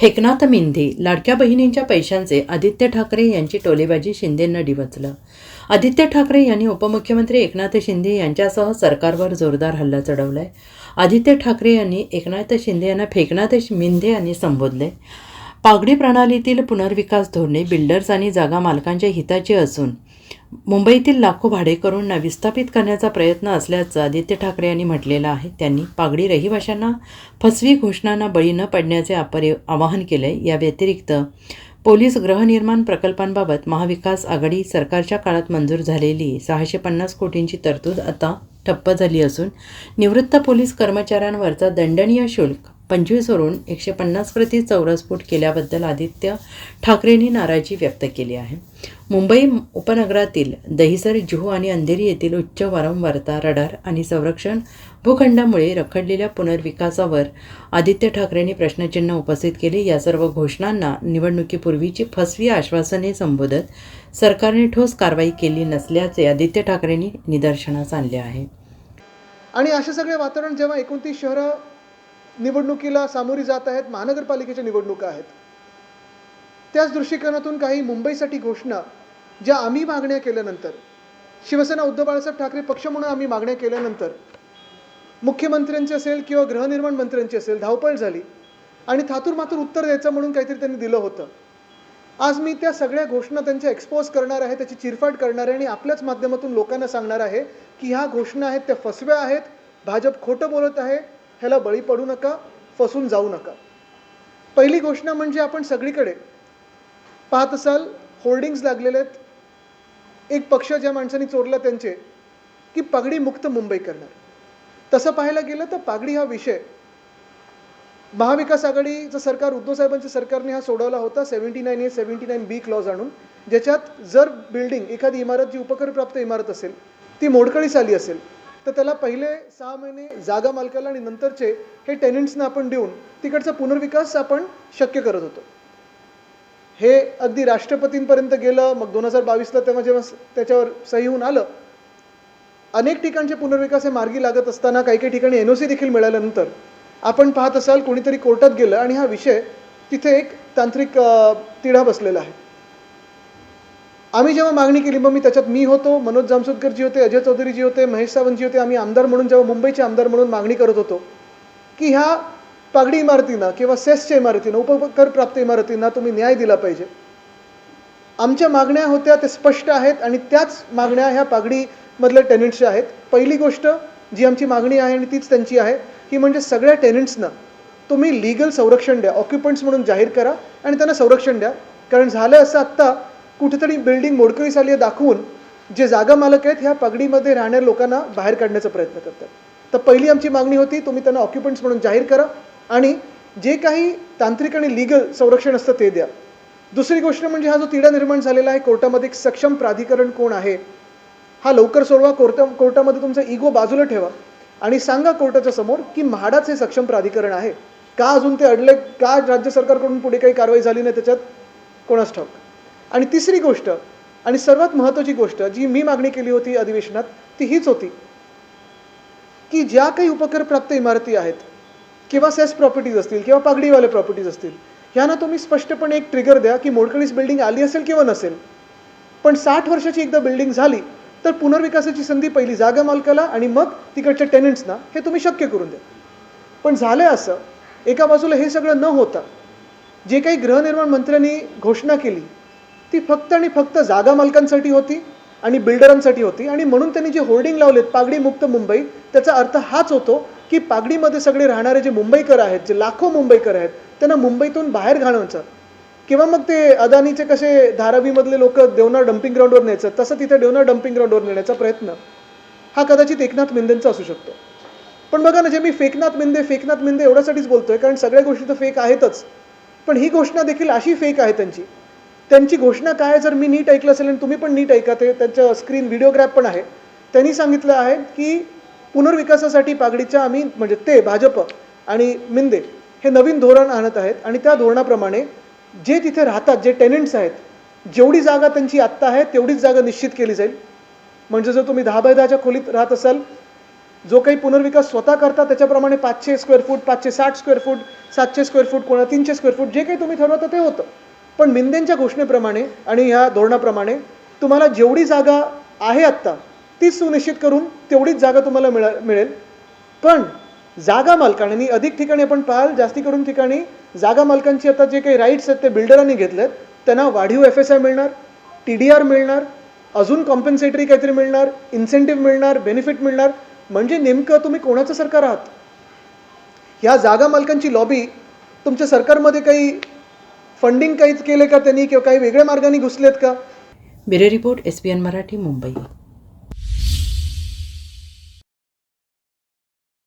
फेकनाथ मिंधे लाडक्या बहिणींच्या पैशांचे आदित्य ठाकरे यांची टोलेबाजी शिंदेंना डिवचलं. आदित्य ठाकरे यांनी उपमुख्यमंत्री एकनाथ शिंदे यांच्यासह सरकारवर जोरदार हल्ला चढवलाय. आदित्य ठाकरे यांनी एकनाथ शिंदे यांना फेकनाथ मिंधे यांनी संबोधले पागडी प्रणालीतील पुनर्विकास धोरणे बिल्डर्स आणि जागा मालकांच्या हिताची असून मुंबईतील लाखो भाडेकरूंना विस्थापित करण्याचा प्रयत्न असल्याचं आदित्य ठाकरे यांनी म्हटलेलं आहे. त्यांनी पागडी रहिवाशांना फसवी घोषणांना बळी न पडण्याचे अपरे आवाहन केले या व्यतिरिक्त पोलीस गृहनिर्माण प्रकल्पांबाबत महाविकास आघाडी सरकारच्या काळात मंजूर झालेली सहाशे पन्नास कोटींची तरतूद आता ठप्प झाली असून निवृत्त पोलीस कर्मचाऱ्यांवरचा दंडनीय शुल्क पंचवीसवरून एकशे पन्नास प्रति चौरस फूट केल्याबद्दल आदित्य ठाकरेंनी नाराजी व्यक्त केली आहे. मुंबई उपनगरातील दहिसर जुहू आणि अंधेरी येथील उच्च वारंवारता रडार आणि संरक्षण भूखंडामुळे रखडलेल्या पुनर्विकासावर आदित्य ठाकरेंनी प्रश्नचिन्ह उपस्थित केले. या सर्व घोषणांना निवडणुकीपूर्वीची फसवी आश्वासने संबोधत सरकारने ठोस कारवाई केली नसल्याचे आदित्य ठाकरेंनी निदर्शनास आणले आहे. आणि असे सगळे वातावरण जेव्हा एकोणतीस शहरं निवडणुकीला सामोरी जात आहेत महानगरपालिकेच्या निवडणुका आहेत. त्याच दृष्टिकोनातून काही मुंबईसाठी घोषणा ज्या आम्ही मागण्या केल्यानंतर शिवसेना उद्धव बाळासाहेब ठाकरे पक्ष म्हणून आम्ही मागण्या केल्यानंतर मुख्यमंत्र्यांची असेल किंवा गृहनिर्माण मंत्र्यांची असेल धावपळ झाली आणि थातूर मातूर उत्तर द्यायचं म्हणून काहीतरी त्यांनी दिलं होतं. आज मी त्या सगळ्या घोषणा त्यांच्या एक्सपोज करणार आहे त्याची चिरफाट करणार आहे आणि आपल्याच माध्यमातून लोकांना सांगणार आहे की ह्या घोषणा आहेत त्या फसव्या आहेत भाजप खोटं बोलत आहे ह्याला बळी पडू नका फसून जाऊ नका. पहिली घोषणा म्हणजे आपण सगळीकडे पाहत असाल होर्डिंग्ज लागलेले आहेत. एक पक्ष ज्या माणसांनी चोरला त्यांचे की पगडी मुक्त मुंबई करणार. तसं पाहायला गेलं तर पागडी हा विषय महाविकास आघाडीचं सरकार उद्धव साहेबांच्या सरकारने हा सोडवला होता seventy nine A seventy nine B clause आणून. ज्याच्यात जर बिल्डिंग एखादी इमारत जी उपकरप्राप्त इमारत असेल ती मोडकळीस आली असेल तर त्याला पहिले सहा महिने जागा मालकाला आणि नंतरचे हे टेनंट्सना आपण देऊन तिकडचा पुनर्विकास आपण शक्य करत होतो. हे अगदी राष्ट्रपतींपर्यंत गेलं मग दोन हजार बावीसला तेव्हा जेव्हा त्याच्यावर सही होऊन आलं अनेक ठिकाणचे पुनर्विकास हे मार्गी लागत असताना काही काही ठिकाणी एन ओ सी देखील मिळाल्यानंतर आपण पाहत असाल कोणीतरी कोर्टात गेलं आणि हा विषय तिथे एक तांत्रिक तिढा बसलेला आहे. आम्ही जेव्हा मागणी केली मग मी त्याच्यात मी होतो मनोज जामसोदकरजी होते अजय चौधरीजी होते महेश सावंतजी होते आम्ही आमदार म्हणून जेव्हा मुंबईचे आमदार म्हणून मागणी करत होतो की ह्या पागडी इमारतींना किंवा सेसच्या इमारतींना उपकर प्राप्त इमारतींना तुम्ही न्याय दिला पाहिजे. आमच्या मागण्या होत्या ते स्पष्ट आहेत आणि त्याच मागण्या ह्या पागडीमधल्या टेनंट्सच्या आहेत पहिली गोष्ट जी आमची मागणी आहे आणि तीच त्यांची आहे की म्हणजे सगळ्या टेनंट्सना तुम्ही लिगल संरक्षण द्या ऑक्युपंट्स म्हणून जाहीर करा आणि त्यांना संरक्षण द्या. कारण झालं असं आत्ता कुठेतरी बिल्डिंग मोडकळीस आली आहे दाखवून जे जागा मालक आहेत ह्या पगडीमध्ये राहणाऱ्या लोकांना बाहेर काढण्याचा प्रयत्न करतात. तर पहिली आमची मागणी होती तुम्ही त्यांना ऑक्युपंट्स म्हणून जाहीर करा आणि जे काही तांत्रिक आणि लिगल संरक्षण असतं ते द्या. दुसरी गोष्ट म्हणजे हा जो तिढा निर्माण झालेला आहे कोर्टामध्ये एक सक्षम प्राधिकरण कोण आहे हा लवकर सोडवा कोर्टा कोर्टामध्ये तुमचा इगो बाजूला ठेवा आणि सांगा कोर्टाच्या समोर की म्हाडाच हे सक्षम प्राधिकरण आहे. का अजून ते अडले का राज्य सरकारकडून पुढे काही कारवाई झाली नाही त्याच्यात? कोणास ठाऊक? आणि तिसरी गोष्ट आणि सर्वात महत्त्वाची गोष्ट जी मी मागणी केली होती अधिवेशनात ती हीच होती की ज्या काही उपकरप्राप्त इमारती आहेत किंवा सेस प्रॉपर्टीज असतील किंवा पागडीवाले प्रॉपर्टीज असतील ह्यांना तुम्ही स्पष्टपणे एक ट्रिगर द्या की मोडकळीस बिल्डिंग आली असेल किंवा नसेल. पण साठ वर्षाची एकदा बिल्डिंग झाली तर पुनर्विकासाची संधी पहिली जागा मालकाला आणि मग तिकडच्या टेनंट्सना हे तुम्ही शक्य करून द्या. पण झालं असं एका बाजूला हे सगळं न होता जे काही गृहनिर्माण मंत्र्यांनी घोषणा केली ती फक्त आणि फक्त जागा मालकांसाठी होती आणि बिल्डरांसाठी होती. आणि म्हणून त्यांनी जे होर्डिंग लावलेत पागडी मुक्त मुंबई त्याचा अर्थ हाच होतो की पागडीमध्ये सगळे राहणारे जे मुंबईकर आहेत जे लाखो मुंबईकर आहेत त्यांना मुंबईतून बाहेर घालवायचं. किंवा मग ते अदानीचे कसे धारावीमधले लोक देवनार डम्पिंग ग्राउंडवर न्यायचं तसं तिथे देवनार डम्पिंग ग्राउंडवर नेण्याचा प्रयत्न. हा कदाचित एकनाथ मिंदेंचा असू शकतो. पण बघा ना जे मी फेकनाथ मिंदे फेकनाथ मिंदे एवढ्यासाठीच बोलतोय कारण सगळ्या गोष्टी तर फेक आहेतच. पण ही घोषणा देखील अशी फेक आहे त्यांची त्यांची घोषणा काय आहे? जर मी नीट ऐकलं असेल आणि तुम्ही पण नीट ऐका ते त्यांचं स्क्रीन व्हिडिओग्राफ पण आहे. त्यांनी सांगितलं आहे की पुनर्विकासासाठी पागडीच्या आम्ही म्हणजे ते भाजप आणि मिंदे हे नवीन धोरण आणत आहेत आणि त्या धोरणाप्रमाणे जे तिथे राहतात जे टेनंट्स आहेत जेवढी जागा त्यांची आत्ता आहे तेवढीच जागा निश्चित केली जाईल. म्हणजे जर तुम्ही दहा बाय दहाच्या खोलीत राहत असाल जो काही पुनर्विकास स्वतः करता त्याच्याप्रमाणे पाचशे स्क्वेअर फूट पाचशे साठ स्क्वेअर फूट सातशे स्क्वेअर फूट कोणा तीनशे स्क्वेअर फूट जे काही तुम्ही ठरवता ते होतं. पण मिंदेंच्या घोषणेप्रमाणे आणि ह्या धोरणाप्रमाणे तुम्हाला जेवढी जागा आहे आत्ता ती सुनिश्चित करून तेवढीच जागा तुम्हाला मिळा मिळेल. पण जागा मालकांनी अधिक ठिकाणी आपण पाहाल जास्ती करून ठिकाणी जागा मालकांची आता जे काही राईट्स आहेत ते बिल्डरांनी घेतलेत त्यांना वाढीव एफ एस आय मिळणार टी डी आर मिळणार अजून कॉम्पेन्सेटरी काहीतरी मिळणार इन्सेंटिव्ह मिळणार बेनिफिट मिळणार म्हणजे नेमकं तुम्ही कोणाचं सरकार आहात? ह्या जागा मालकांची लॉबी तुमच्या सरकारमध्ये काही फंडिंग काहीच केले का त्यांनी किंवा काही वेगळ्या मार्गाने घुसलेत का? Bureau report S P N Marathi Mumbai.